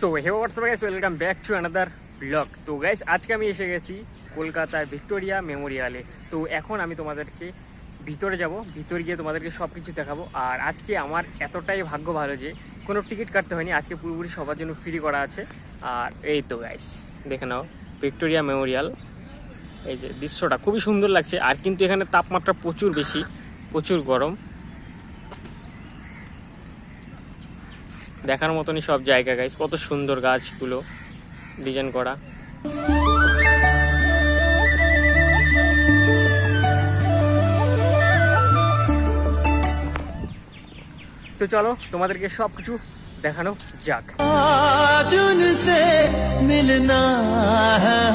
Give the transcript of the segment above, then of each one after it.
So hey what's up guys welcome back to another blog তো guys আজকে আমি এসে গেছি কলকাতার ভিক্টোরিয়া মেমোরিয়ালে। তো, এখন আমি তোমাদেরকে ভিতরে যাব। ভিতরে গিয়ে তোমাদেরকে সব কিছু দেখাবো। আর আজকে আমার এতটাই ভাগ্য ভালো যে, কোনো টিকিট কাটতে হয়নি। আজকে পুরোপুরি সবার জন্য ফ্রি করা আছে। আর এই তো গাইস দেখে নাও, ভিক্টোরিয়া মেমোরিয়াল। এই যে দৃশ্যটা খুবই সুন্দর লাগছে। আর কিন্তু এখানে তাপমাত্রা প্রচুর বেশি, প্রচুর গরম। দেখার মতনই সব জায়গা গাইস কত সুন্দর গাছগুলো ডিজাইন করা। তো চলো, তোমাদেরকে সব কিছু দেখানো যাক। মিলনা হ্যাঁ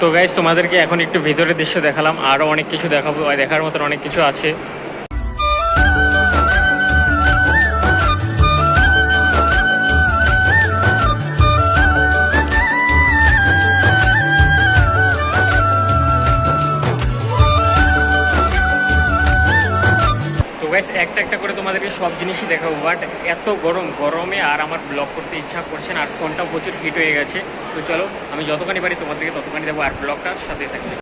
তো গাইজ তোমাদেরকে এখন একটু ভিতরের দৃশ্য দেখালাম। আরও অনেক কিছু দেখাবো, দেখার মতন অনেক কিছু আছে। গাইস একটা একটা করে তোমাদেরকে সব জিনিসই দেখাবো বাট এত গরম, গরমে আর আমার ব্লগ করতে ইচ্ছা করছে না, আর ফোনটাও প্রচুর হিট হয়ে গেছে। তো চলো, আমি যতখানি পারি তোমাদেরকে ততখানি দেবো, আর ব্লগটার সাথে থাকবে।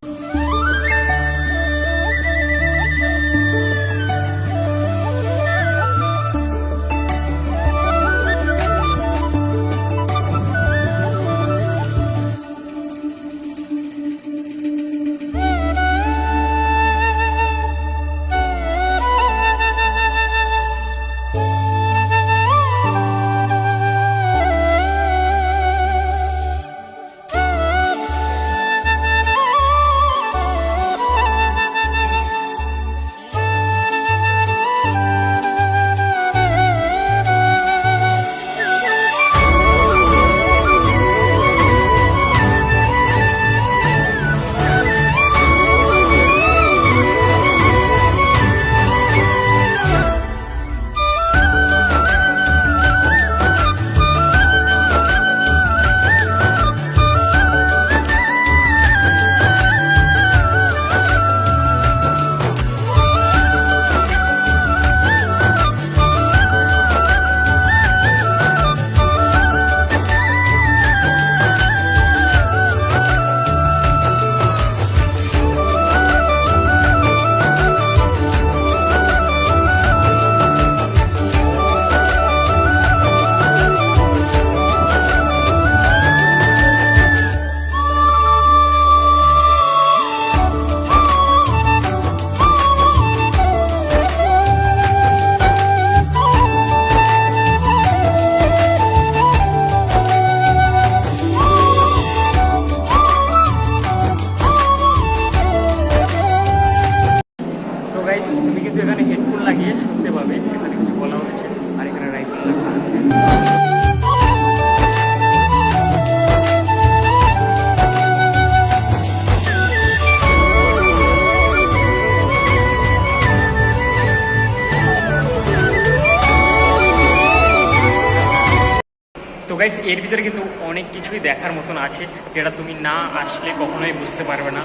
গাইস এর ভিতরে কিন্তু অনেক কিছুই দেখার মতন আছে, যেটা তুমি না আসলে কখনোই বুঝতে পারবে না।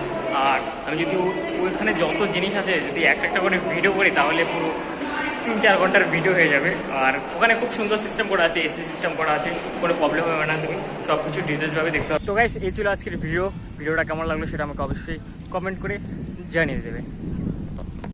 আর আমি যদি ওইখানে যত জিনিস আছে, যদি একটা একটা করে ভিডিও করি, তাহলে পুরো তিন চার ঘণ্টার ভিডিও হয়ে যাবে। আর ওখানে খুব সুন্দর সিস্টেম করা আছে এসি সিস্টেম করা আছে, কোনো প্রবলেম হবে না তুমি সব কিছু ডিটেলসভাবে দেখতে হবে তো গাইস এই ছিল আজকের ভিডিও ভিডিওটা কেমন লাগল সেটা আমাকে অবশ্যই কমেন্ট করে জানিয়ে দেবে।